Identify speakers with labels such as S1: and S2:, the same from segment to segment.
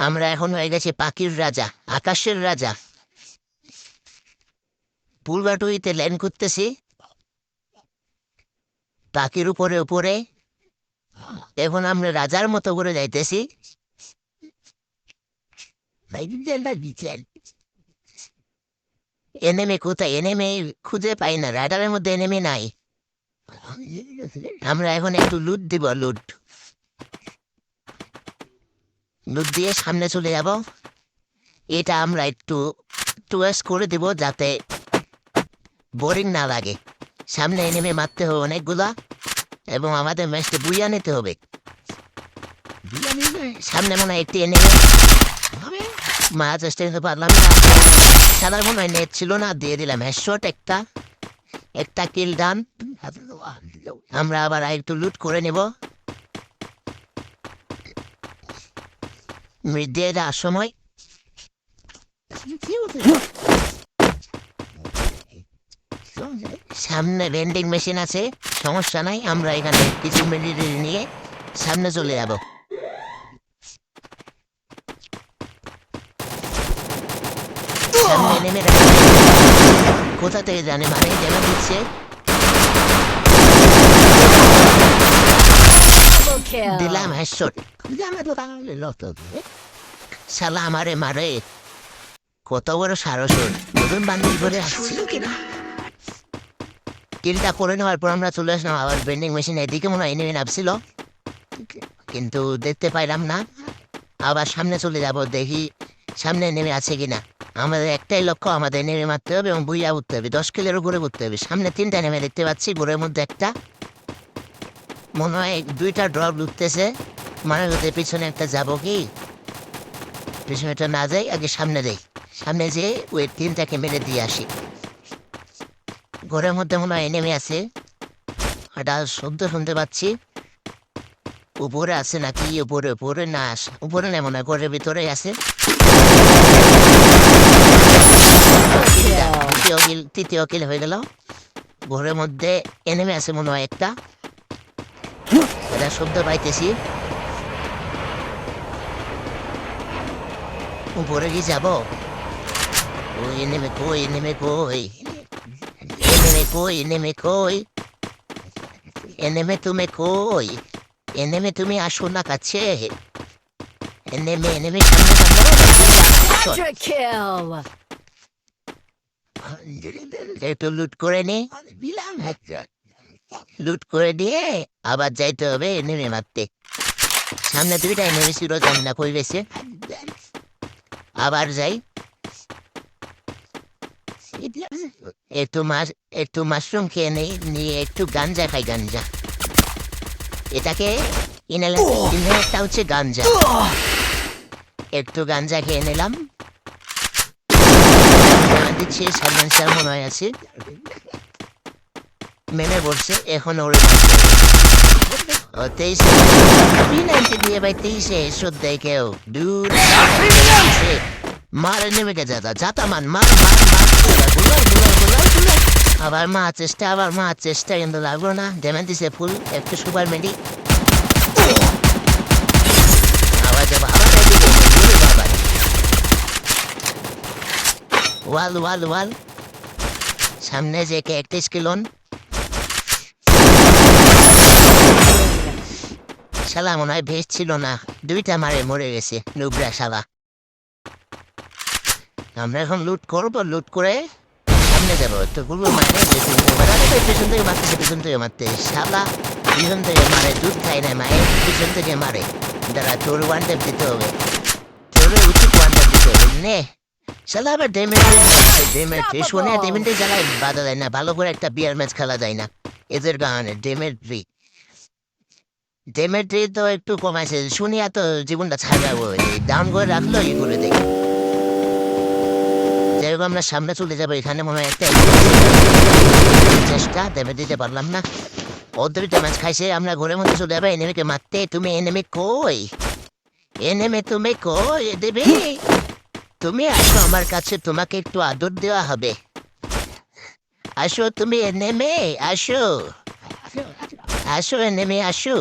S1: আমরা এখন হয়ে গেছি পাখির রাজা, আকাশের রাজা। পুলবাটুইতে ল্যান্ড করতেছি পাখির উপরে উপরে। এখন আমরা রাজার মতো করে যাইতেছি। এনেমে কোথায়? এনেমে খুঁজে পাই না, রাডারের মধ্যে এনেমে নাই। আমরা এখন একটু লুট দিব লুট লুট দিয়ে সামনে চলে যাব। এটা আমরা একটু টুয়েস্ট করে দেব যাতে বোরিং না লাগে। সামনে নেমে মারতে হবে অনেকগুলা এবং আমাদের ম্যাচটা বুইয়া নিতে হবে। সামনে মনে হয় একটি এনে মাছ চেষ্টা করতে পারলাম না। সাদার মনে হয় নেট ছিল না, দিয়ে দিলাম। হেডশট একটা। একটা কিল ডান আমরা আবার একটু লুট করে নেব। দিয়ে যাওয়ার সময় সামনে ভেন্ডিং মেশিন আছে, সমস্যা নাই, আমরা এখানে কিছু মিনিট নিয়ে সামনে চলে যাব। কোথা থেকে জানে? মানে জানা দিচ্ছে।
S2: Kill.
S1: দিলাম হেডশট শালা আমারে মারে কত বড় সারস ওর। নতুন বান্ডিল করে আসছিল কিনা কিলটা করে নেওয়ার পর আমরা চলে আসলাম আবার বেন্ডিং মেশিন এদিকে মনে হয় এনিমে নামছিল কিন্তু দেখতে পাইলাম না আবার সামনে চলে যাব দেখি সামনে নেমে আছে কিনা আমাদের একটাই লক্ষ্য আমাদের নেমে মারতে হবে এবং বুইয়া উঠতে হবে দশ কিলোর উপরে উঠতে হবে সামনে তিনটা নেমে দেখতে পাচ্ছি ঘুরের মধ্যে একটা মনে হয় দুইটা ড্রপ লুটতেছে। মানে ওদের পিছনে একটা যাব কি? পিছনেটা না যাই, আগে সামনে দেই। সামনে যেয়ে ওই তিনটাকে মেরে দিয়ে আসি। ঘরের মধ্যে মনে হয় নেমে আছে। এটা শব্দ শুনতে পাচ্ছি। উপরে আছে নাকি? উপরে উপরে না আসে, উপরে নেই মনে হয়, ঘরের ভিতরে আছে। তৃতীয় তৃতীয় কিল হয়ে গেল। ঘরের মধ্যে এনেমে আছে মনে হয় একটা। এটা শব্দ পাইতেছি। উপরে কি যাব? ওই নেমে কই নেমে কই? নেমে কই নেমে কই? এনেমে তুমি কই? এনেমে তুমি আসো না কাছে? এনেমে এনেমে সামনে সামনে. একটু লুট করে নে। লুট করে দিয়ে আবার যাইতে হবে, নেমে মারতে। সামনে দুইটাই নেমেছিল জানি না কই গেছে। আবার যাই। একটু মাছ একটু মাশরুম খেয়ে নেই, নিয়ে একটু গাঞ্জা খাই, গাঞ্জা। এটাকে ইনালেটা হচ্ছে গাঞ্জা। একটু গাঞ্জা খেয়ে নিলাম। দিচ্ছে সাইলেন্সার মনে হয় আছে। মেনে বলছে এখন ওরে তেইশে নাইনটি দিয়ে ভাই তেইশে শ্রদ্ধা কেউ দূর মারে নেমে গেছে দাদা যাতা মান মার মার আবার মা চেষ্টা আবার মা চেষ্টা কিন্তু লাগল না ডেমেন দিছে ফুল একটু সুপার মেডি আবার ওয়াল ওয়াল ওয়াল সামনে যে কে একত্রিশ কিলন শালা মনে হয় ভেস ছিল না। দুইটা মারে মরে গেছে নুবরা শালা। আমরা এখন লুট করব লুট করে সামনে যাব। তো বলব মানে পেছন থেকে মারতেছে পেছন থেকে মারতে শালা পিছন থেকে মারে দুধ খাই না মায়ের পিছন থেকে মারে। দাঁড়া তোর ওয়ান ট্যাপ দিতে হবে। তোর উচিত ওয়ান ট্যাপ দিতে হবে। নে। শালা আবার ডেমেজ ডেমেজ শোনে ডেমেন্টে জ্বালায় বাধা দেয় না। ভালো করে একটা বিয়ার ম্যাচ খেলা যায় না। এদের কারণে ডেমেট্রি ডেমেট্রি তো একটু কমাইছে। শুনিয়া তো জীবনটা ছাড়া ডাউন করে রাখল ই করে দেখি। যাই আমরা সামনে চলে যাব, এখানে মনে হয় একটা চেষ্টা। দেবে দিতে পারলাম না। ওদের ম্যাচ খাইছে, আমরা ঘরের মধ্যে চলে যাব। এনেমিকে মারতে, তুমি এনেমি কই? এনেমে তুমি কই, দেবে? তুমি আসো আমার কাছে, তোমাকে একটু আদর দেওয়া হবে। আসো তুমি নেমে আসো। আসো নেমে আসো।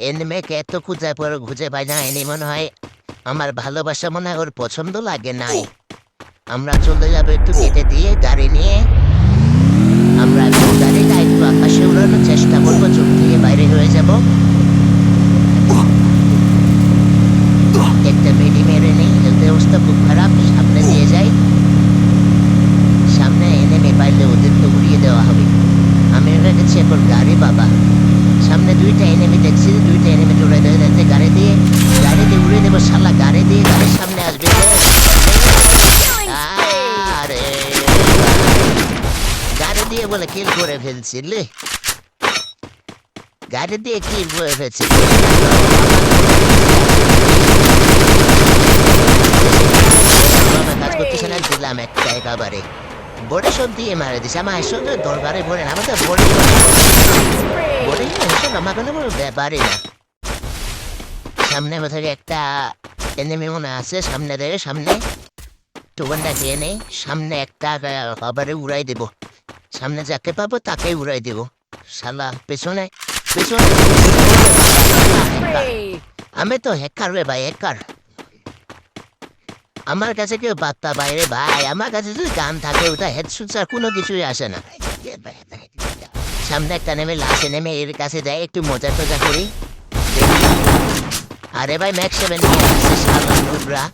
S1: এনিমেকে এত খুঁজে পর খুঁজে পাই না, এনি মনে হয় আমার ভালোবাসা মনে হয় ওর পছন্দ লাগে নাই। আমরা চলে যাব একটু কেটে দিয়ে গাড়ি নিয়ে। আমরা গাড়িটা একটু আকাশে উড়ানোর চেষ্টা করব, চোখ থেকে বাইরে হয়ে যাব। একটা মেডি মেরে নেই অবস্থা খুব খারাপ, সামনে দিয়ে যাই। সামনে এনে পাইলে ওদের তো উড়িয়ে দেওয়া হবে। আমি গাড়ি বাবা। সামনে দুইটা এনেমি দেখছি, দুইটা এনেমি উড়ে দেবে দেখতে গাড়ি দিয়ে গাড়ি দিয়ে উড়ে দেবো শালা, গাড়ি দিয়ে গাড়ির সামনে আসবে গাড়ি দিয়ে বলে কিল করে ফেলছি লে। গাড়ি দিয়ে কিল করে ফেলছি। কাজ করতেছে না, দিলাম একটা একেবারে বড়ে সব দিয়ে মারা দিছে। আমার সঙ্গে দরবারে বলে না আমাদের বড়ে বড়ে এসব আমার কোনো বড় ব্যাপারই না। সামনে থেকে একটা এনিমি মনে আছে সামনে দেবে সামনে। টোকনটা খেয়ে নেই সামনে একটা খাবারে উড়াই দেব। সামনে যাকে পাবো তাকে উড়াই দেব। শালা পেছনে পেছনে. আমি তো হ্যাকার রে ভাই হ্যাকার আমার কাছে কেউ বার্তা বাইরে, ভাই। আমার কাছে যদি গান থাকে, ওটা হেডশুট আর কোনো কিছুই আসে না। সামনে একটা নেমে লাশে নেমে, এর কাছে যাই, একটু মজা টজা করি। আরে ভাই ম্যাক্স সেভেন নিয়ে আসছে সালা নুবরা।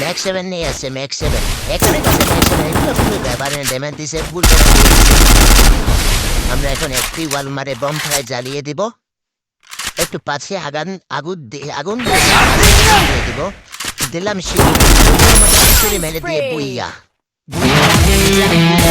S1: ম্যাক্স সেভেন নিয়ে আসছে ম্যাক্স সেভেন এখানে কাছে ম্যাক্স সেভেন এগুলো কোনো ব্যাপারে ডেমেন দিছে আমরা এখন একটি ওয়াল মারে বম ফ্রাই জ্বালিয়ে দিব। একটু পাশে আগান, আগুন আগুন দিয়ে দিয়ে দিব দিলাম শিশু মেলে দিয়ে বুইয়া বুইয়া